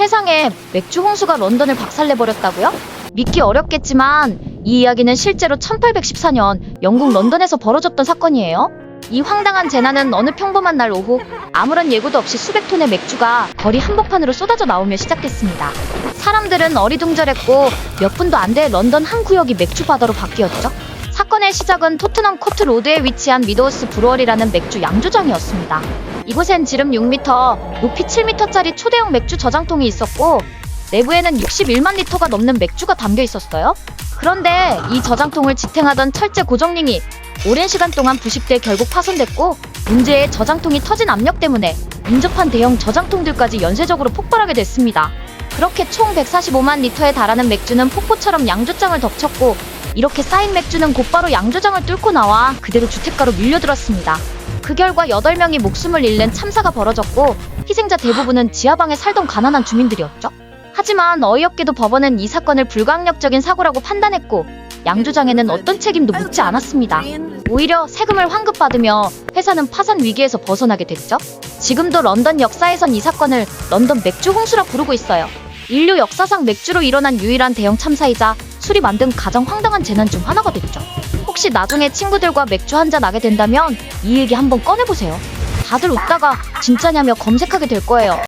세상에 맥주 홍수가 런던을 박살내버렸다고요? 믿기 어렵겠지만 이 이야기는 실제로 1814년 영국 런던에서 벌어졌던 사건이에요. 이 황당한 재난은 어느 평범한 날 오후 아무런 예고도 없이 수백 톤의 맥주가 거리 한복판으로 쏟아져 나오며 시작됐습니다. 사람들은 어리둥절했고 몇 분도 안 돼 런던 한 구역이 맥주 바다로 바뀌었죠. 사건의 시작은 토트넘 코트 로드에 위치한 미도우스 브루어리라는 맥주 양조장이었습니다. 이곳엔 지름 6m, 높이 7m짜리 초대형 맥주 저장통이 있었고 내부에는 61만 리터가 넘는 맥주가 담겨 있었어요. 그런데 이 저장통을 지탱하던 철제 고정링이 오랜 시간 동안 부식돼 결국 파손됐고 문제의 저장통이 터진 압력 때문에 인접한 대형 저장통들까지 연쇄적으로 폭발하게 됐습니다. 그렇게 총 145만 리터에 달하는 맥주는 폭포처럼 양조장을 덮쳤고 이렇게 쌓인 맥주는 곧바로 양조장을 뚫고 나와 그대로 주택가로 밀려들었습니다. 그 결과 8명이 목숨을 잃는 참사가 벌어졌고 희생자 대부분은 지하방에 살던 가난한 주민들이었죠. 하지만 어이없게도 법원은 이 사건을 불가항력적인 사고라고 판단했고 양조장에는 어떤 책임도 묻지 않았습니다. 오히려 세금을 환급받으며 회사는 파산 위기에서 벗어나게 됐죠. 지금도 런던 역사에선 이 사건을 런던 맥주 홍수라 부르고 있어요. 인류 역사상 맥주로 일어난 유일한 대형 참사이자 술이 만든 가장 황당한 재난 중 하나가 됐죠. 혹시 나중에 친구들과 맥주 한잔 하게 된다면 이 얘기 한번 꺼내보세요. 다들 웃다가 진짜냐며 검색하게 될 거예요.